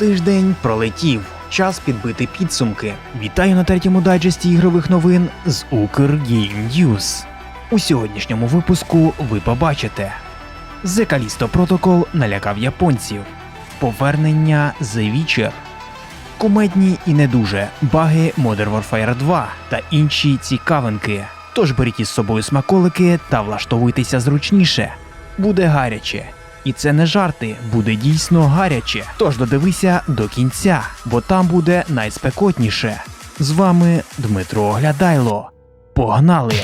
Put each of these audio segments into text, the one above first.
Тиждень пролетів. Час підбити підсумки. Вітаю на третьому дайджесті ігрових новин з Укргейм News. У сьогоднішньому випуску ви побачите: Callisto Protocol налякав японців. Повернення The Witcher. Кумедні і не дуже баги Modern Warfare 2 та інші цікавинки. Тож беріть із собою смаколики та влаштовуйтеся зручніше. Буде гаряче. І це не жарти, буде дійсно гаряче. Тож додивися до кінця, бо там буде найспекотніше. З вами Дмитро Оглядайло. Погнали!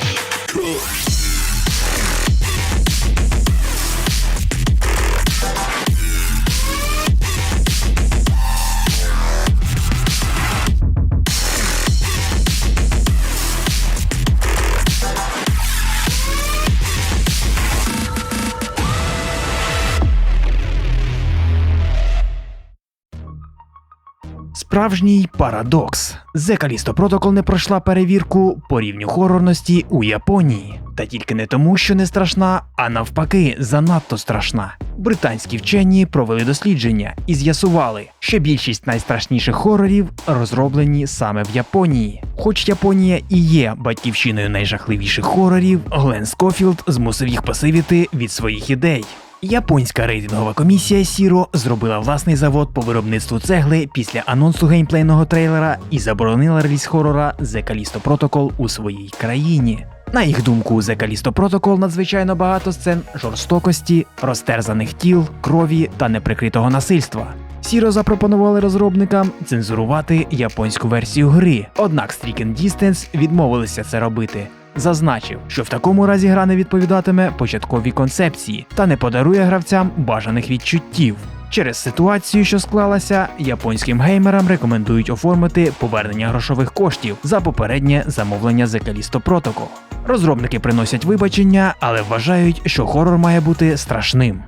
Справжній парадокс. The Callisto Protocol не пройшла перевірку по рівню хорорності у Японії. Та тільки не тому, що не страшна, а навпаки, занадто страшна. Британські вчені провели дослідження і з'ясували, що більшість найстрашніших хорорів розроблені саме в Японії. Хоч Японія і є батьківщиною найжахливіших хорорів, Глен Скофілд змусив їх посивіти від своїх ідей. Японська рейтингова комісія Сіро зробила власний завод по виробництву цегли після анонсу геймплейного трейлера і заборонила реліз хорора The Callisto Protocol у своїй країні. На їх думку, The Callisto Protocol надзвичайно багато сцен жорстокості, розтерзаних тіл, крові та неприкритого насильства. Сіро запропонували розробникам цензурувати японську версію гри, однак Stricken Distance відмовилися це робити. Зазначив, що в такому разі гра не відповідатиме початковій концепції та не подарує гравцям бажаних відчуттів. Через ситуацію, що склалася, японським геймерам рекомендують оформити повернення грошових коштів за попереднє замовлення The Callisto Protocol. Розробники приносять вибачення, але вважають, що хорор має бути страшним.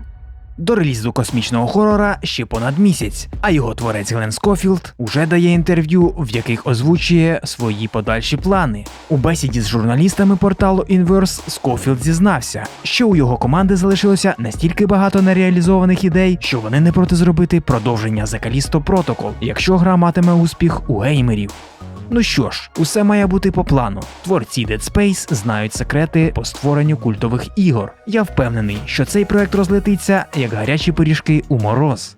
До релізу космічного хорора ще понад місяць, а його творець Глен Скофілд уже дає інтерв'ю, в яких озвучує свої подальші плани. У бесіді з журналістами порталу Inverse Скофілд зізнався, що у його команди залишилося настільки багато нереалізованих ідей, що вони не проти зробити продовження The Callisto Protocol, якщо гра матиме успіх у геймерів. Ну що ж, усе має бути по плану. Творці Dead Space знають секрети по створенню культових ігор. Я впевнений, що цей проект розлетиться як гарячі пиріжки у мороз.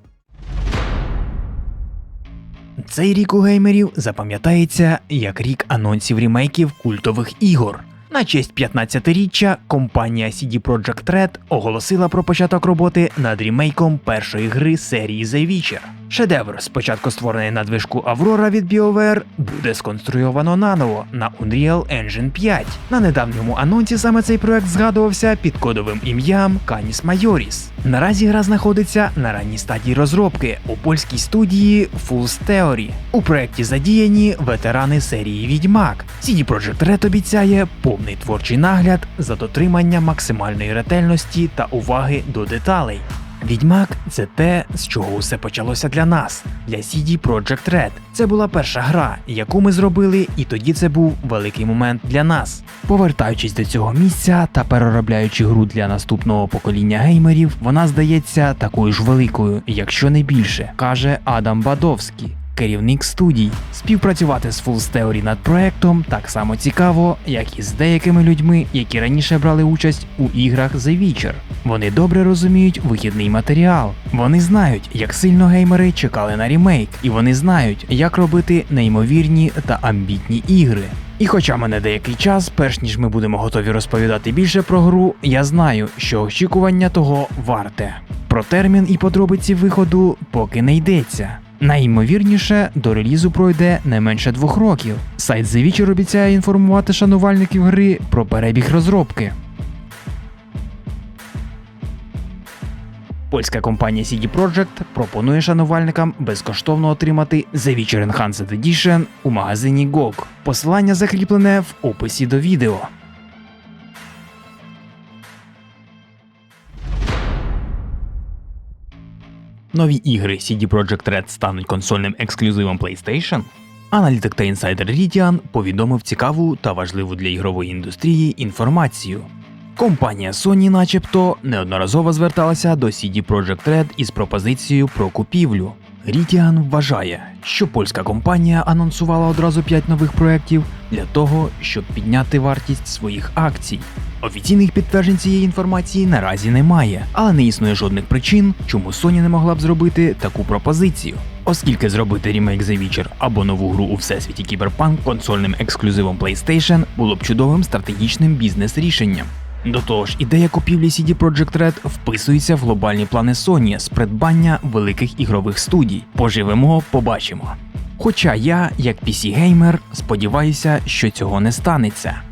Цей рік у геймерів запам'ятається як рік анонсів рімейків культових ігор. На честь 15-річчя компанія CD Projekt Red оголосила про початок роботи над рімейком першої гри серії The Witcher. Шедевр, спочатку створений на движку Aurora від BioWare, буде сконструйовано наново на Unreal Engine 5. На недавньому анонсі саме цей проект згадувався під кодовим ім'ям Canis Majoris. Наразі гра знаходиться на ранній стадії розробки у польській студії Fools Theory. У проєкті задіяні ветерани серії Відьмак. CD Projekt Red обіцяє повний творчий нагляд за дотримання максимальної ретельності та уваги до деталей. Відьмак це те, з чого усе почалося для нас, для CD Projekt Red. Це була перша гра, яку ми зробили, і тоді це був великий момент для нас. Повертаючись до цього місця та переробляючи гру для наступного покоління геймерів, вона здається такою ж великою, якщо не більше, каже Адам Бадовський. Керівник студій співпрацювати з Fools Theory над проектом так само цікаво, як і з деякими людьми, які раніше брали участь у іграх The Witcher. Вони добре розуміють вихідний матеріал. Вони знають, як сильно геймери чекали на ремейк, і вони знають, як робити неймовірні та амбітні ігри. І хоча мене деякий час, перш ніж ми будемо готові розповідати більше про гру, я знаю, що очікування того варте. Про термін і подробиці виходу поки не йдеться. Найімовірніше, до релізу пройде не менше двох років. Сайт The Witcher обіцяє інформувати шанувальників гри про перебіг розробки. Польська компанія CD Projekt пропонує шанувальникам безкоштовно отримати The Witcher Enhanced Edition у магазині GOG. Посилання закріплене в описі до відео. Нові ігри CD Projekt Red стануть консольним ексклюзивом PlayStation? Аналітик та інсайдер Рідіан повідомив цікаву та важливу для ігрової індустрії інформацію. Компанія Sony начебто неодноразово зверталася до CD Projekt Red із пропозицією про купівлю. Рітіан вважає, що польська компанія анонсувала одразу 5 нових проєктів для того, щоб підняти вартість своїх акцій. Офіційних підтверджень цієї інформації наразі немає, але не існує жодних причин, чому Sony не могла б зробити таку пропозицію. Оскільки зробити ремейк The Witcher або нову гру у всесвіті Кіберпанк консольним ексклюзивом PlayStation було б чудовим стратегічним бізнес-рішенням. До того ж, ідея купівлі CD Projekt Red вписується в глобальні плани Sony з придбання великих ігрових студій. Поживемо, побачимо. Хоча я, як PC-геймер, сподіваюся, що цього не станеться.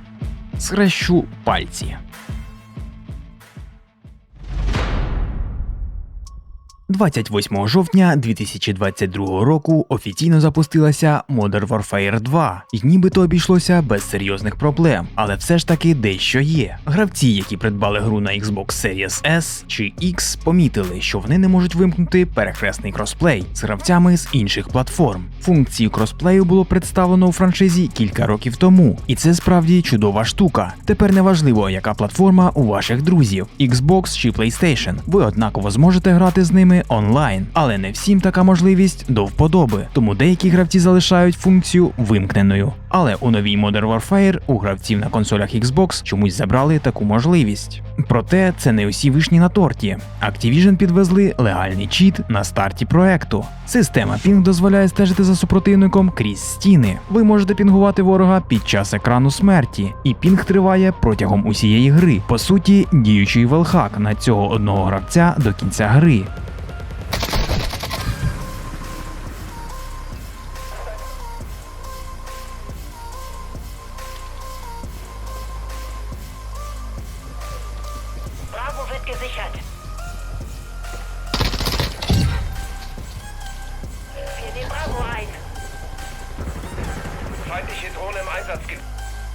Схрещу пальці. 28 жовтня 2022 року офіційно запустилася Modern Warfare 2, і нібито обійшлося без серйозних проблем, але все ж таки дещо є. Гравці, які придбали гру на Xbox Series S чи X, помітили, що вони не можуть вимкнути перехресний кросплей з гравцями з інших платформ. Функцію кросплею було представлено у франшизі кілька років тому, і це справді чудова штука. Тепер неважливо, яка платформа у ваших друзів Xbox чи PlayStation. Ви однаково зможете грати з ними онлайн, але не всім така можливість до вподоби, тому деякі гравці залишають функцію вимкненою. Але у новій Modern Warfare у гравців на консолях Xbox чомусь забрали таку можливість. Проте це не усі вишні на торті. Activision підвезли легальний чіт на старті проекту. Система Ping дозволяє стежити за супротивником крізь стіни. Ви можете пінгувати ворога під час екрану смерті, і пінг триває протягом усієї гри. По суті, діючий велхак на цього одного гравця до кінця гри.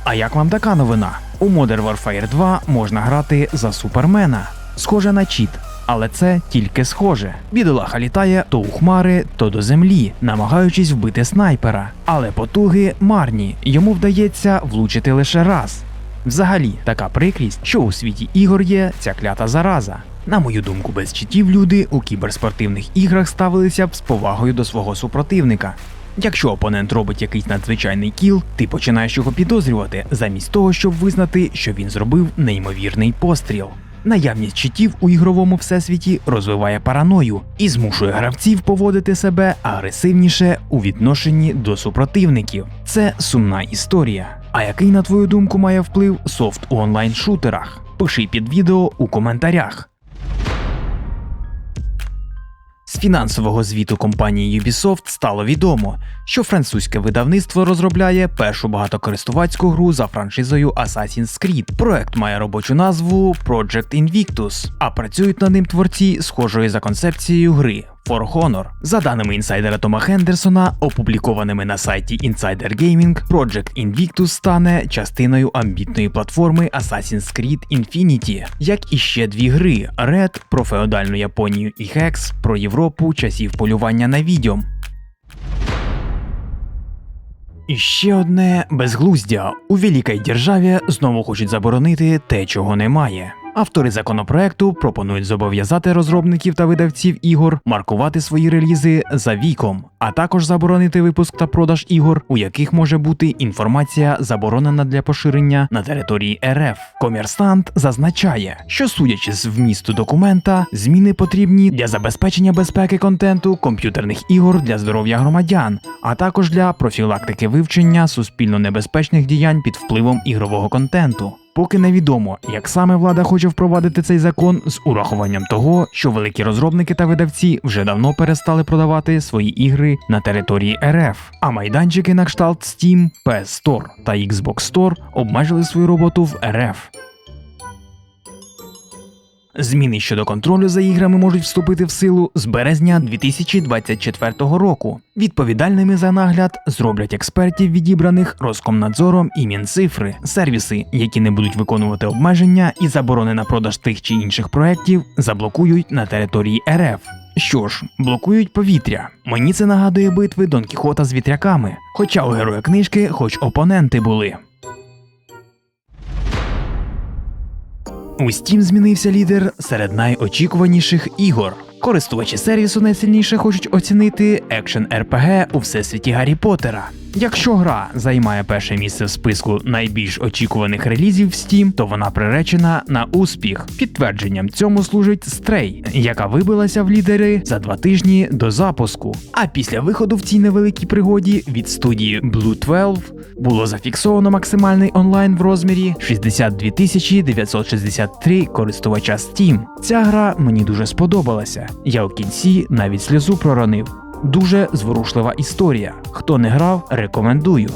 А як вам така новина? У Modern Warfare 2 можна грати за супермена. Схоже на чіт. Але це тільки схоже. Бідолаха літає то у хмари, то до землі, намагаючись вбити снайпера. Але потуги марні, йому вдається влучити лише раз. Взагалі, така прикрість, що у світі ігор є ця клята зараза. На мою думку, без читів люди у кіберспортивних іграх ставилися б з повагою до свого супротивника. Якщо опонент робить якийсь надзвичайний кіл, ти починаєш його підозрювати, замість того, щоб визнати, що він зробив неймовірний постріл. Наявність читів у ігровому всесвіті розвиває параною і змушує гравців поводити себе агресивніше у відношенні до супротивників. Це сумна історія. А який, на твою думку, має вплив софт у онлайн-шутерах? Пиши під відео у коментарях. З фінансового звіту компанії Ubisoft стало відомо, що французьке видавництво розробляє першу багатокористувацьку гру за франшизою Assassin's Creed. Проект має робочу назву Project Invictus, а працюють над ним творці схожої за концепцією гри. For Honor. За даними інсайдера Тома Хендерсона, опублікованими на сайті Insider Gaming, Project Invictus стане частиною амбітної платформи Assassin's Creed Infinity, як і ще дві гри: Red про феодальну Японію і Hex про Європу часів полювання на відьом. І ще одне безглуздя. У великій державі знову хочуть заборонити те, чого немає. Автори законопроекту пропонують зобов'язати розробників та видавців ігор маркувати свої релізи за віком, а також заборонити випуск та продаж ігор, у яких може бути інформація заборонена для поширення на території РФ. Комерсант зазначає, що судячи з вмісту документа, зміни потрібні для забезпечення безпеки контенту комп'ютерних ігор для здоров'я громадян, а також для профілактики вивчення суспільно небезпечних діянь під впливом ігрового контенту. Поки невідомо, як саме влада хоче впровадити цей закон з урахуванням того, що великі розробники та видавці вже давно перестали продавати свої ігри на території РФ, а майданчики на кшталт Steam, PS Store та Xbox Store обмежили свою роботу в РФ. Зміни щодо контролю за іграми можуть вступити в силу з березня 2024 року. Відповідальними за нагляд зроблять експертів, відібраних Роскомнадзором і Мінцифри. Сервіси, які не будуть виконувати обмеження і заборони на продаж тих чи інших проєктів, заблокують на території РФ. Що ж, блокують повітря. Мені це нагадує битви Дон Кіхота з вітряками. Хоча у героя книжки, хоч опоненти були. У Steam змінився лідер серед найочікуваніших ігор. Користувачі сервісу найсильніше хочуть оцінити екшен RPG у всесвіті Гаррі Поттера. Якщо гра займає перше місце в списку найбільш очікуваних релізів в Steam, то вона приречена на успіх. Підтвердженням цьому служить Stray, яка вибилася в лідери за два тижні до запуску. А після виходу в цій невеликій пригоді від студії Blue 12 було зафіксовано максимальний онлайн в розмірі 62 963 користувача Steam. Ця гра мені дуже сподобалася. Я у кінці навіть сльозу проронив. Дуже зворушлива історія. Хто не грав, рекомендую.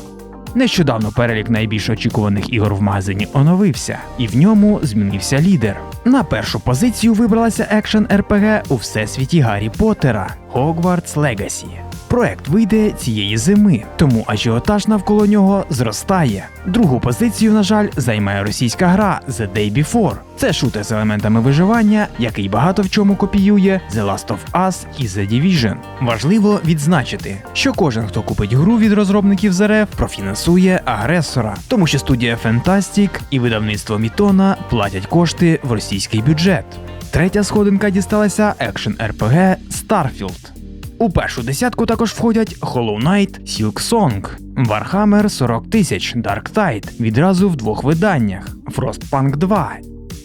Нещодавно перелік найбільш очікуваних ігор в магазині оновився, і в ньому змінився лідер. На першу позицію вибралася екшен РПГ у всесвіті Гаррі Поттера Hogwarts Legacy. Проект вийде цієї зими, тому ажіотаж навколо нього зростає. Другу позицію, на жаль, займає російська гра The Day Before. Це шутер з елементами виживання, який багато в чому копіює The Last of Us і The Division. Важливо відзначити, що кожен, хто купить гру від розробників з РФ, профінансує агресора, тому що студія Fantastic і видавництво Мітона платять кошти в російський бюджет. Третя сходинка дісталася екшен RPG Starfield. У першу десятку також входять Hollow Knight, Silk Song, Warhammer 40 тисяч Dark Tide відразу в двох виданнях Frostpunk 2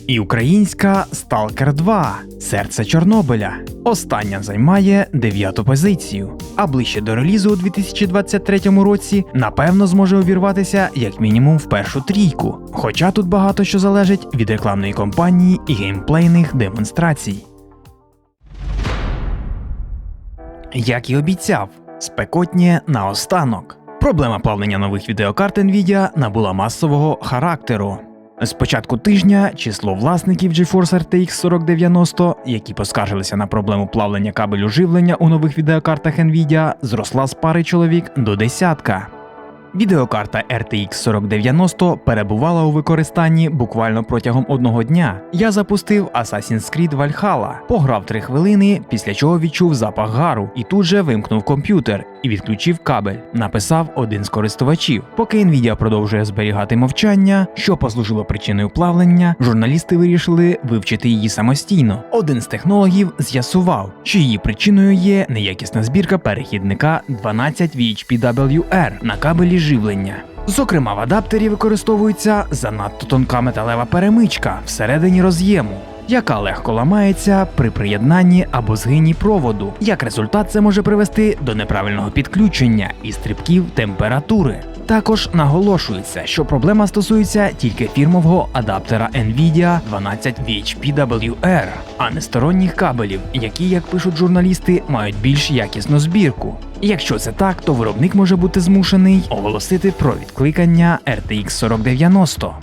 і українська Stalker 2 Серце Чорнобиля. Остання займає дев'яту позицію. А ближче до релізу у 2023 році напевно зможе увірватися як мінімум в першу трійку. Хоча тут багато що залежить від рекламної кампанії і геймплейних демонстрацій. Як і обіцяв, спекотнє наостанок. Проблема плавлення нових відеокарт Nvidia набула масового характеру. З початку тижня число власників GeForce RTX 4090, які поскаржилися на проблему плавлення кабелю живлення у нових відеокартах Nvidia, зросла з пари чоловік до десятка. Відеокарта RTX 4090 перебувала у використанні буквально протягом одного дня. Я запустив Assassin's Creed Valhalla, пограв 3 хвилини, після чого відчув запах гару і тут же вимкнув комп'ютер і відключив кабель. Написав один з користувачів. Поки Nvidia продовжує зберігати мовчання, що послужило причиною плавлення, журналісти вирішили вивчити її самостійно. Один з технологів з'ясував, що її причиною є неякісна збірка перехідника 12 VHPWR на кабелі живлення. Зокрема, в адаптері використовується занадто тонка металева перемичка всередині роз'єму, яка легко ламається при приєднанні або згині проводу. Як результат, це може привести до неправильного підключення і стрибків температури. Також наголошується, що проблема стосується тільки фірмового адаптера NVIDIA 12 VHPWR, а не сторонніх кабелів, які, як пишуть журналісти, мають більш якісну збірку. Якщо це так, то виробник може бути змушений оголосити про відкликання RTX 4090.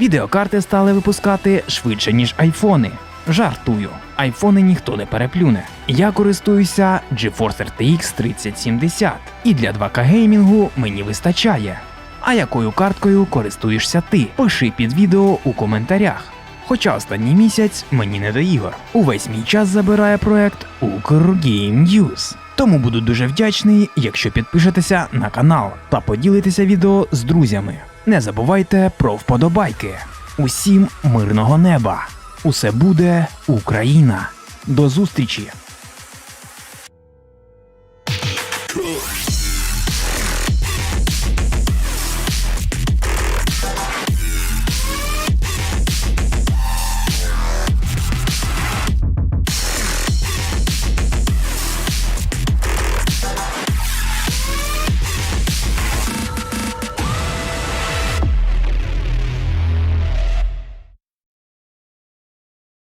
Відеокарти стали випускати швидше, ніж айфони. Жартую, айфони ніхто не переплюне. Я користуюся GeForce RTX 3070, і для 2К геймінгу мені вистачає. А якою карткою користуєшся ти? Пиши під відео у коментарях. Хоча останній місяць мені не до ігор. Увесь мій час забирає проект Укргеймньюз. Тому буду дуже вдячний, якщо підпишетеся на канал та поділитеся відео з друзями. Не забувайте про вподобайки. Усім мирного неба! Усе буде Україна. До зустрічі!